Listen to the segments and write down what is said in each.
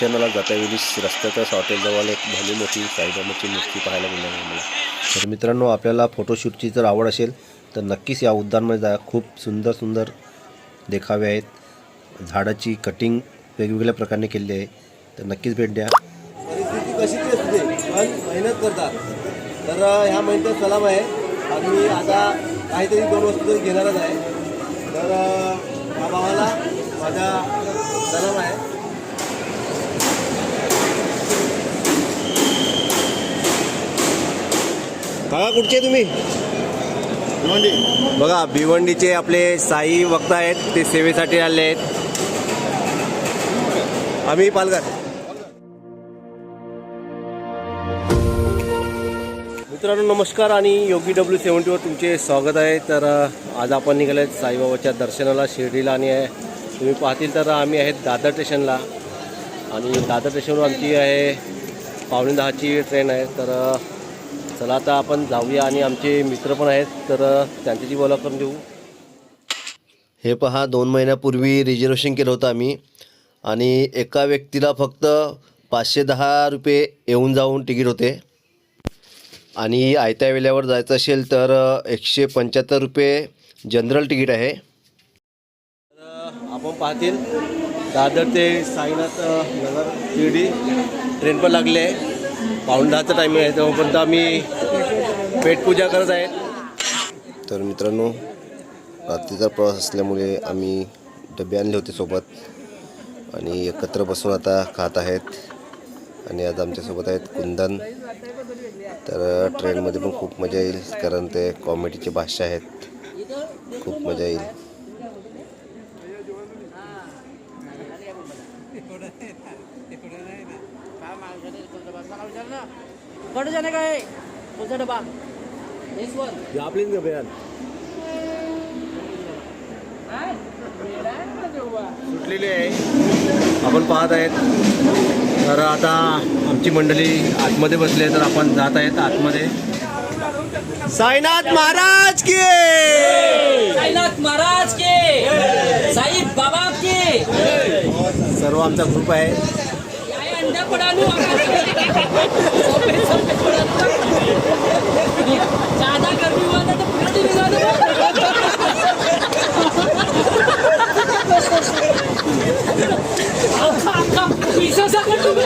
दर्शनाला जातावेळी रस्त्यातच हॉटेलजवळ एक भली मोठी साईबाबाची मूर्ती पाहायला मिळाली मला तर मित्रांनो आपल्याला फोटोशूटची जर आवड असेल तर नक्कीच या उद्यानमध्ये जा. खूप सुंदर सुंदर देखावे आहेत. झाडाची कटिंग वेगवेगळ्या प्रकारे केलेली आहे. तर नक्कीच भेट द्या. परिस्थिती कशी ती असते पण मेहनत करतात. तर ह्या महिन्यात सलाम आहे. आम्ही आता काहीतरी दोन वस्तू तरी घेणारच आहे. तर ह्या भावाला माझा सलाम आहे. काका कुठचे तुम्ही. बघा भिवंडीचे आपले साई वक्त आहेत ते सेवेसाठी आले आहेत. आम्ही पालघर. मित्रांनो नमस्कार आणि योगी डब्ल्यू सेवन्टीवर तुमचे स्वागत आहे. तर आज आपण निघाले आहेत साईबाबाच्या दर्शनाला शिर्डीला आणि आहे तुम्ही पाहतील तर आम्ही आहेत दादर स्टेशनला. आणि दादर स्टेशनवर आमची आहे पावणे दहाची ट्रेन आहे. तर चला आता आपण जाऊया आणि आमचे मित्र पण आहेत तर त्यांच्याशी बोला करून देऊ हे पहा दोन महिन्यापूर्वी रिझर्वेशन केलं होतं आम्ही आणि एका व्यक्तीला फक्त पाचशे दहा रुपये येऊन जाऊन तिकीट होते. आणि आयत्या वेळेवर जायचं असेल तर एकशे पंच्याहत्तर रुपये जनरल तिकीट आहे. आपण पाहतील दादर ते साईनाथ नगर शिर्डी. ट्रेन पण लागली आहे. पाऊंडाचा दहाचा टायमिंग आहे तेव्हापर्यंत आम्ही पेटपूजा करत आहे तर मित्रांनो रात्रीचा प्रवास असल्यामुळे आम्ही डबे आणले होते सोबत आणि एकत्र बसून आता खात आहेत. आणि आज आमच्यासोबत आहेत कुंदन. तर ट्रेनमध्ये पण खूप मजा येईल कारण ते कॉमेडीचे भाषा आहेत. खूप मजा येईल. जाने का है इस वन आपलीच सुटलेली आहे. आपण पाहत आहेत. तर आता आमची मंडळी आतमध्ये बसली आहे तर आपण जात आहेत आतमध्ये. साईनाथ महाराज की साईनाथ महाराज के साई बाबा के सर्व आमचा ग्रुप आहे. आए अंडा पड़ा लूं सोपे सोपे पड़ा लूं। ज्यादा गर्मी हुआ था तो फट निकाल दो पीछे से कर दूंगा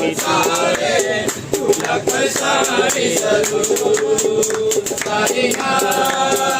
Hare Hare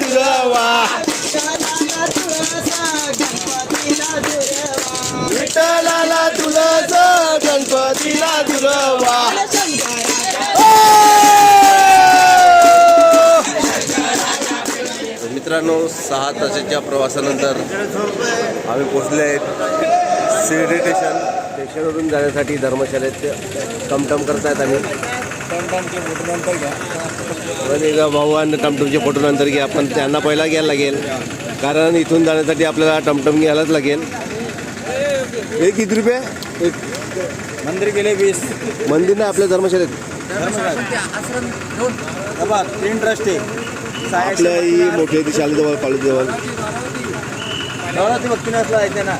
दुरवा. विठ्ठलाला तुळस गणपतीला दुरवा. मित्रांनो सहा तासाच्या प्रवासानंतर आम्ही पोचले आहेत शिर्डी स्टेशन स्टेशनवरून जाण्यासाठी धर्मशाळेत टमटम करतायत आम्ही. का भाऊ टमटमचे फोटो नंतर घ्या पण त्यांना पहिला घ्यायला लागेल. कारण इथून जाण्यासाठी आपल्याला टमटम घ्यायलाच लागेल. हे किती रुपये? एक. मंदिर गेले वीस. मंदिर नाही आपल्या धर्मशाळेत. तीन ट्रस्ट. आहे आपल्या ही मोठी कॉलेजजवळ. नवरात्री भक्ती नसला आहे ना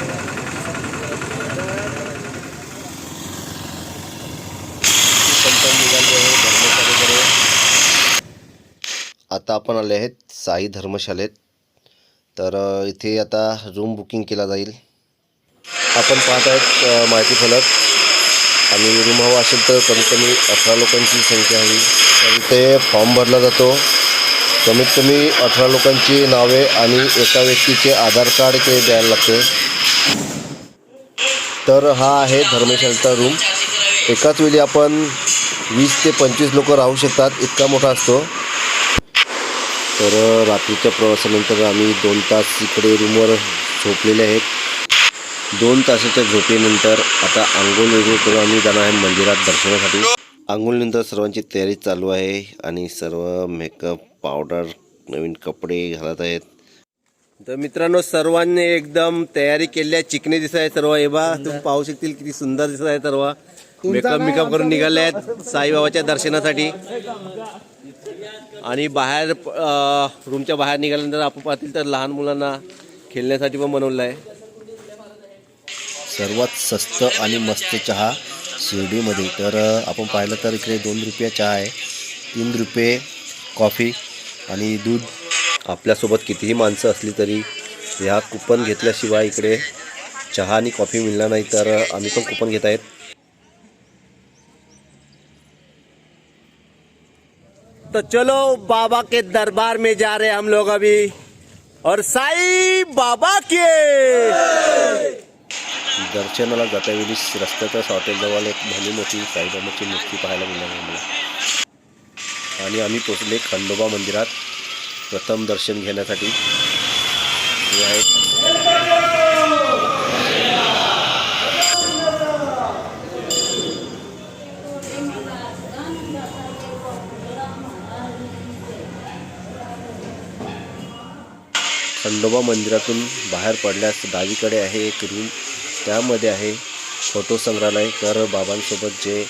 टमटम निघाली आहे धर्मशाळेकडे आता आपण आले आहेत साई धर्मशाळेत तर इथे आता रूम बुकिंग केला जाईल. आपण पाहत आहेत माहिती फलक. आणि रूम हवा असेल तर कमीत कमी अठरा लोकांची संख्या हवी तर इथे फॉर्म भरला जातो. कमीत कमी अठरा लोकांची नावे आणि एका व्यक्तीचे आधार कार्ड इथे द्यायला लागते. तर हा आहे धर्मशाळेचा रूम एकाच वेळी आपण वीस ते पंचवीस लोक राहू शकतात. इतका मोठा असतो. तर रात्रीच्या प्रवासानंतर आम्ही दोन तास इकडे रूमवर झोपलेले आहेत. दोन तासाच्या झोपेनंतर आता आंघोळ वगैरे करून आम्ही जाणार आहे मंदिरात दर्शनासाठी. आंघोळीनंतर सर्वांची तयारी चालू आहे आणि सर्व मेकअप पावडर नवीन कपडे घालत आहेत. तर मित्रांनो सर्वांनी एकदम तयारी केली आहे चिकने दिसत आहे सर्व. हे बा तुम्ही पाहू शकतील किती सुंदर दिसत आहे सर्व. मेकअप मेकअप करून निघाले आहेत साईबाबाच्या दर्शनासाठी. आणि बाहेर रूमच्या बाहेर निघाल्यानंतर आपण पाहतील तर लहान मुलांना खेळण्यासाठी पण बनवलं आहे. सर्वात स्वस्त आणि मस्त चहा शिर्डीमध्ये. तर आपण पाहिलं तर इकडे दोन रुपया चहा आहे तीन रुपये कॉफी आणि दूध. आपल्यासोबत कितीही माणसं असली तरी ह्या कुपन घेतल्याशिवाय इकडे चहा आणि कॉफी मिळणार नाही तर आम्ही पण कुपन घेत आहेत. तो चलो बाबा के दरबार में जा रहे हैं हम लोग अभी। और साई बाबा के। दर्शनाला जातावेळी रस्त्याच्याच हॉटेलजवळ एक भली मोठी साईबाबाची मूर्ती पाहायला मिळाली आम्हाला आणि आम्ही पोचले खंडोबा मंदिरात प्रथम दर्शन घेण्यासाठी। हे आहे। खंडोबा मंदिरातून बाहेर पडल्यास डावीकडे आहे एक रूम. त्यामध्ये आहे फोटो संग्रहालय. तर बाबांसोबत जे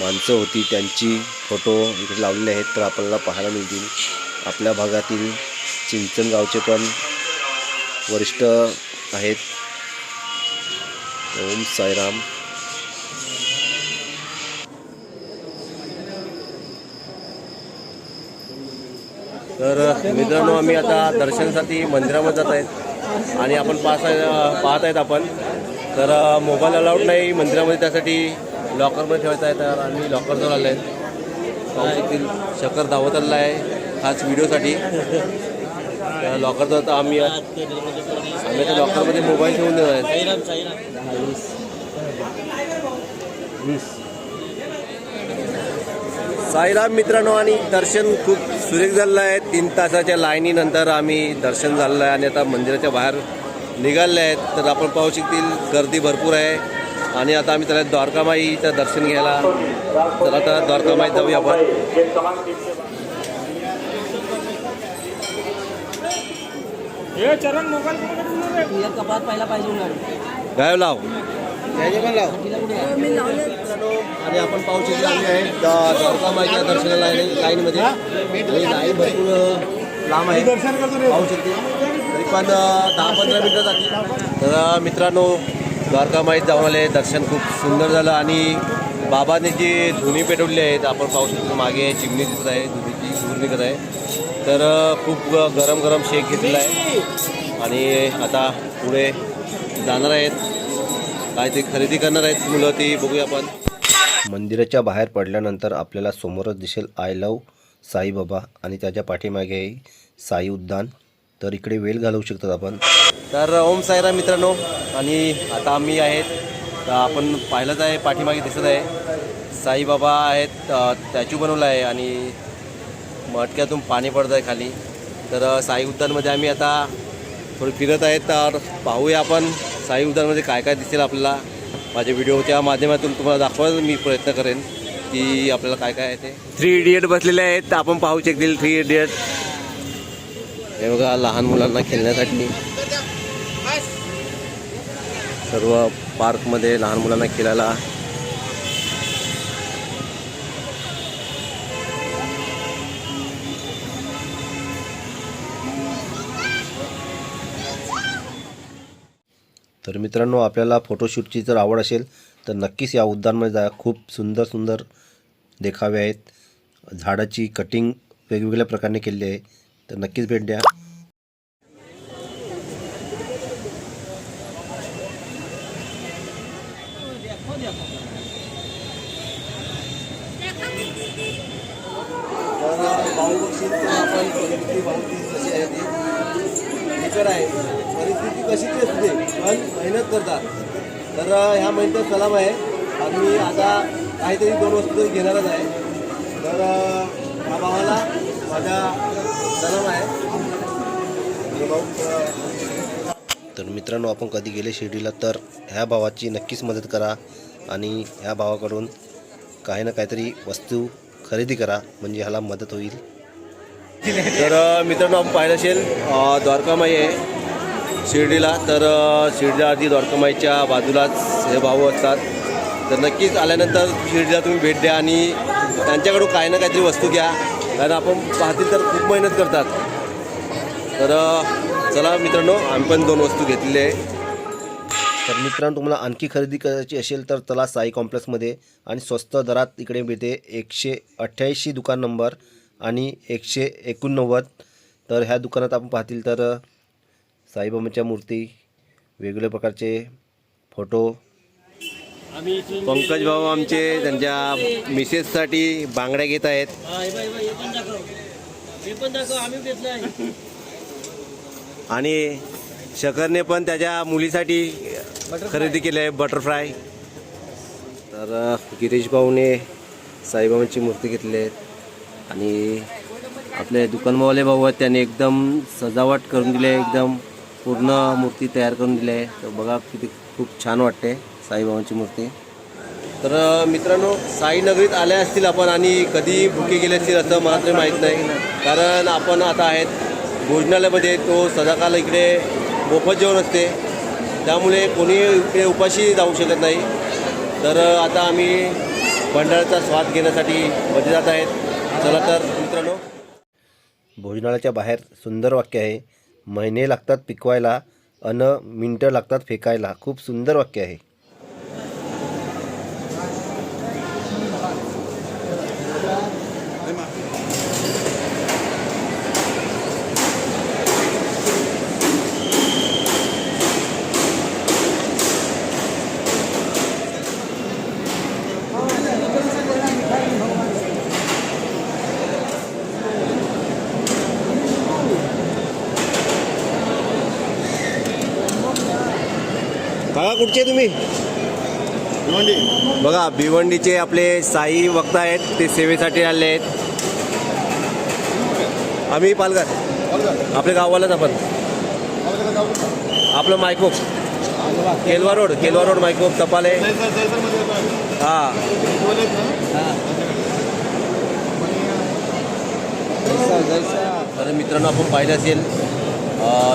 माणसं होती त्यांची फोटो इकडे लावलेले आहेत. तर आपल्याला पाहायला मिळतील. आपल्या भागातील चिंचण गावचे पण वरिष्ठ आहेत. ओम साईराम. तर मित्रांनो आम्ही आता दर्शनासाठी मंदिरामध्ये जात आहेत. आणि आपण पाहत पाहत आहेत आपण. तर मोबाईल अलाउड नाही मंदिरामध्ये त्यासाठी लॉकरमध्ये ठेवायचा आहे तर आम्ही लॉकरजवळ आलो आहे पाहू शकर धावत आलेला आहे हाच व्हिडिओसाठी. त्या लॉकरजवळ आता आम्ही आम्ही त्या लॉकरमध्ये मोबाईल ठेवून देणार आहे साईराम मित्रांनो आणि दर्शन खूप सुरेख झालेलं आहे तीन तासाच्या लाईनीनंतर आम्ही दर्शन झालेलं आहे आणि आता मंदिराच्या बाहेर निघाले आहेत. तर आपण पाहू शकतील गर्दी भरपूर आहे. आणि आता आम्ही त्याला द्वारकामाईचं दर्शन घ्यायला. चला आता द्वारकामाई जाऊया आपण. गायब लाव. आणि आपण पाहू शकतो आम्ही आहे द्वारका माईच्या दर्शनाला लाईन लाईनमध्ये. आणि लाईन भरपूर लांब आहे. पाहू शकते. तरी पण दहा पंधरा मिनटं जाते तर मित्रांनो द्वारका माईत जाऊन आले. दर्शन खूप सुंदर झालं. आणि बाबाने जी धुनी पेटवली आहेत आपण पाहू शकतो. मागे चिमणी दिसत आहे धुनीची धूर निघत आहे. तर खूप गरम गरम शेक घेतलेला आहे. आणि आता पुढे जाणार आहेत. काय ते खरेदी करणार आहेत मुलं ती बघूया आपण. मंदिराच्या बाहेर पडल्यानंतर आपल्याला समोरच दिसेल आय लव साईबाबा. आणि त्याच्या पाठीमागे आहे साई उद्यान. तर इकडे वेळ घालवू शकतात आपण. तर ओम साईरा मित्रांनो आणि आता आम्ही आहेत. तर आपण पाहिलंच आहे पाठीमागे दिसत आहे. साईबाबा आहेत स्टॅच्यू बनवला आहे आणि मटक्यातून पाणी पडतं आहे खाली. तर साई उद्यानमध्ये आम्ही आता थोडी फिरत आहेत. तर पाहूया आपण साई उद्यानमध्ये काय काय दिसेल आपल्याला. माझ्या व्हिडिओच्या माध्यमातून तुम्हाला दाखवायचा मी प्रयत्न करेन की आपल्याला काय काय आहे ते. थ्री इडियट बसलेले आहेत. तर आपण पाहू शकतील थ्री इडियट हे बघा लहान मुलांना खेळण्यासाठी. सर्व पार्कमध्ये लहान मुलांना खेळायला तर मित्रांनो आपल्याला फोटोशूटची जर आवड असेल तर नक्कीच या उद्यानमध्ये जा खूप सुंदर सुंदर देखावे आहेत. झाडाची कटिंग वेगवेगळ्या प्रकारे केलेली आहे. तर नक्कीच भेट द्या भाऊ बघशील तर आपण परिस्थिती भाऊची कशी आहे ती बिकर आहे परिस्थिती कशीच असते पण मेहनत करतात. तर ह्या महिन्यात सलाम आहे. आम्ही आता काहीतरी दोन वस्तू तरी घेणारच आहे. तर ह्या भावाला माझा सलाम आहे. तर मित्रांनो आपण कधी गेले शिर्डीला तर ह्या भावाची नक्कीच मदत करा. आणि ह्या भावाकडून काही ना काहीतरी वस्तू खरेदी करा. म्हणजे ह्याला मदत होईल. तर मित्रांनो आपण पाहिलं असेल द्वारकामाई आहे. शिर्डीला तर शिर्डीला आधी द्वारकामाईच्या बाजूलाच हे भाऊ असतात. तर नक्कीच आल्यानंतर शिर्डीला तुम्ही भेट द्या आणि त्यांच्याकडून काही ना काहीतरी वस्तू घ्या. कारण आपण पाहतील तर खूप मेहनत करतात. तर चला मित्रांनो आम्ही पण दोन वस्तू घेतलेले आहे. तर मित्रांनो तुम्हाला आणखी खरेदी करायची असेल तर चला साई कॉम्प्लेक्समध्ये आणि स्वस्त दरात इकडे मिळते एकशे अठ्ठ्याऐंशी दुकान नंबर आणि एकशे एकोणनव्वद. तर ह्या दुकानात आपण पाहतील तर साईबाबांच्या मूर्ती वेगवेगळ्या प्रकारचे फोटो. पंकज भाऊ आमचे त्यांच्या मिसेससाठी बांगड्या घेत आहेत. आणि शकरने पण त्याच्या मुलीसाठी खरेदी केली आहे बटरफ्लाय तर गिरीश भाऊने साईबाबांची मूर्ती घेतली आहे आणि आपले दुकानवाले भाऊ आहेत त्यांनी एकदम सजावट करून दिली आहे एकदम. पूर्ण मूर्ती तयार करून दिली आहे. तर बघा किती खूप छान वाटते साईबाबांची मूर्ती. तर मित्रांनो साईनगरीत आल्या असतील आपण आणि कधी भुके गेले असतील असं मला तरी माहीत नाही. कारण आपण आता आहेत भोजनालयामध्ये तो सदाकाल इकडे मोफत जेवण असते. त्यामुळे कोणी इकडे उपाशी जाऊ शकत नाही. तर आता आम्ही भंडाराचा स्वाद घेण्यासाठी मध्ये जात आहेत. चला तर मित्रांनो. भोजनालयाच्या बाहेर सुंदर वाक्य आहे. महिने लागतात पिकवायला अन मिनटं लागतात फेकायला. खूप सुंदर वाक्य आहे. कुठचे तुम्ही? बघा भिवंडीचे आपले साई वक्त आहेत ते सेवेसाठी आले आहेत. आम्ही पालघर. आपल्या गावालाच आपण. आपलं मायकोप. केलवा रोड केलवा रोड मायकोप तपाले हा. तर मित्रांनो आपण पाहिलं असेल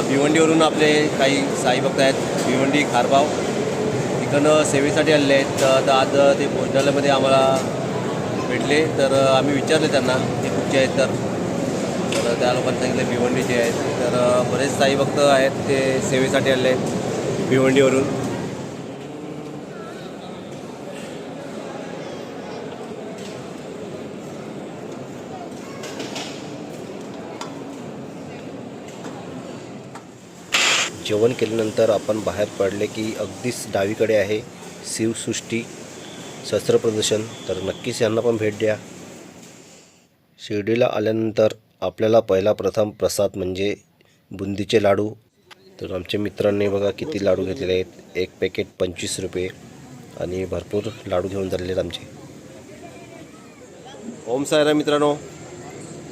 भिवंडीवरून आपले काही साई भक्त आहेत. भिवंडी खारबाव. इकडनं सेवेसाठी आलेले आहेत. तर आज ते भोजनालयामध्ये आम्हाला भेटले. तर आम्ही विचारले त्यांना ते कुठचे आहेत तर. तर त्या लोकांनी सांगितलं भिवंडीचे आहेत. तर बरेच साई भक्त आहेत ते सेवेसाठी आले आहेत भिवंडीवरून. जेवण केल्यानंतर आपण बाहेर पडले की अगदीच डावीकडे आहे शिवसृष्टी शस्त्र प्रदर्शन तर नक्कीच यांना पण भेट द्या. शिर्डीला आल्यानंतर आपल्याला पहिला प्रथम प्रसाद म्हणजे बुंदीचे लाडू. तर आमच्या मित्रांनी बघा किती लाडू घेतलेले आहेत. एक पॅकेट पंचवीस रुपये आणि भरपूर लाडू घेऊन झालेले आहेत आमचे. ओम सायरा मित्रांनो.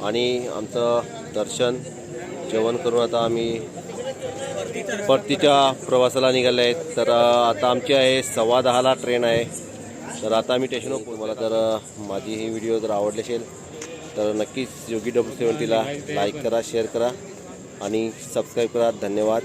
आणि आमचं दर्शन जेवण करून आता आम्ही परतीच्या प्रवासाला निघाले आहेत. तर आता आमची आहे सव्वा दहाला ट्रेन आहे. तर आता आम्ही स्टेशनवर पोहोचू. मला तर माझी ही व्हिडिओ जर आवडली असेल तर नक्कीच योगी डब्ल्यू सेवन्टीला लाईक करा शेअर करा आणि सबस्क्राईब करा. धन्यवाद.